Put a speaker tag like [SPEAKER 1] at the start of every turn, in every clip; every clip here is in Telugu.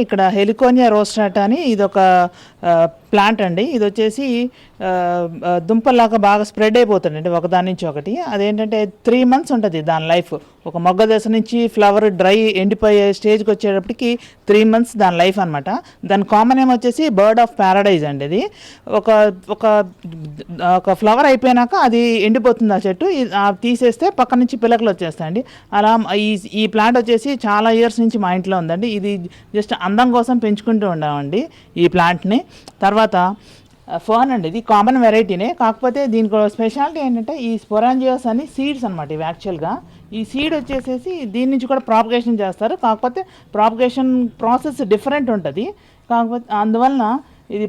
[SPEAKER 1] ఇక్కడ హెలికోనియా రోస్టాట్ అని ఇది ఒక ప్లాంట్ అండి. ఇది వచ్చేసి దుంపల్లాగా బాగా స్ప్రెడ్ అయిపోతుందండి ఒకదాని నుంచి ఒకటి. అదేంటంటే త్రీ మంత్స్ ఉంటుంది దాని లైఫ్ ఒక మొగ్గ దశ నుంచి ఫ్లవర్ డ్రై ఎండిపోయే స్టేజ్కి వచ్చేటప్పటికి త్రీ మంత్స్ దాని లైఫ్ అనమాట దాని కామన్ ఏమో వచ్చేసి బర్డ్ ఆఫ్ ప్యారడైజ్ అండి ఇది. ఒక ఒక ఒక ఫ్లవర్ అయిపోయినాక అది ఎండిపోతుంది ఆ చెట్టు. ఇది- తీసేస్తే పక్క నుంచి పిలకలు వచ్చేస్తాయండి అలా ఈ ఈ ప్లాంట్ వచ్చేసి చాలా ఇయర్స్ నుంచి మా ఇంట్లో ఉందండి. ఇది జస్ట్ అందం కోసం పెంచుకుంటూ ఉండామండి ఈ ప్లాంట్ని తర్వాత తర్వాత ఫర్న్ అండి. ఇది కామన్ వెరైటీనే కాకపోతే దీనికి స్పెషాలిటీ ఏంటంటే ఈ స్పొరాంజియోస్ అని సీడ్స్ అనమాట ఇవి యాక్చువల్గా ఈ సీడ్ వచ్చేసేసి దీని నుంచి కూడా ప్రాపగేషన్ చేస్తారు. కాకపోతే ప్రాపగేషన్ ప్రాసెస్ డిఫరెంట్ ఉంటుంది. కాకపోతే అందువలన ఇది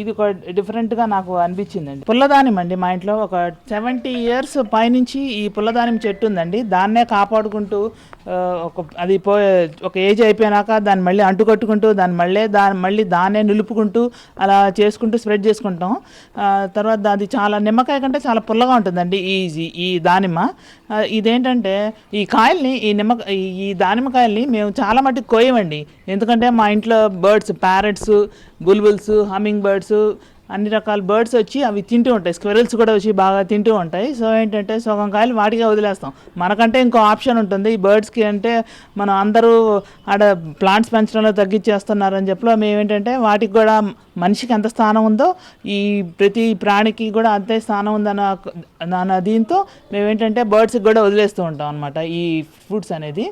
[SPEAKER 1] ఇది ఒక డిఫరెంట్గా నాకు అనిపించిందండి. పుల్లదానిం అండి మా ఇంట్లో ఒక సెవెంటీ ఇయర్స్ పైనుంచి ఈ పుల్లదానిం చెట్టు ఉందండి. దాన్నే కాపాడుకుంటూ ఒక అది పోయే ఒక ఏజ్ అయిపోయినాక దాన్ని మళ్ళీ అంటుకట్టుకుంటూ దాన్ని మళ్ళీ దాన్ని మళ్ళీ దాన్నే నిలుపుకుంటూ అలా చేసుకుంటూ స్ప్రెడ్ చేసుకుంటాం. తర్వాత అది చాలా నిమ్మకాయ కంటే చాలా పుల్లగా ఉంటుందండి ఈ ఈ- దానిమ్మ. ఇదేంటంటే ఈ కాయల్ని ఈ నిమ్మ ఈ- ఈ దానిమ్మకాయల్ని మేము చాలా మట్టుకు కోయమండి. ఎందుకంటే మా ఇంట్లో birds parrots bulbuls humming birds అన్ని రకాల బర్డ్స్ వచ్చి అవి తింటూ ఉంటాయి. స్క్వెరల్స్ కూడా వచ్చి బాగా తింటూ ఉంటాయి. సో ఏంటంటే సగం కాయలు వాటికే వదిలేస్తాం. మనకంటే ఇంకో ఆప్షన్ ఉంటుంది. ఈ బర్డ్స్కి అంటే మనం అందరూ ఆడ ప్లాంట్స్ పెంచడంలో తగ్గించేస్తున్నారని చెప్పి మేమేంటంటే వాటికి కూడా మనిషికి ఎంత స్థానం ఉందో ఈ ప్రతి ప్రాణికి కూడా అంతే స్థానం ఉందన్న అన్న దీంతో మేమేంటంటే బర్డ్స్కి కూడా వదిలేస్తూ ఉంటాం అనమాట ఈ ఫ్రూట్స్ అనేది.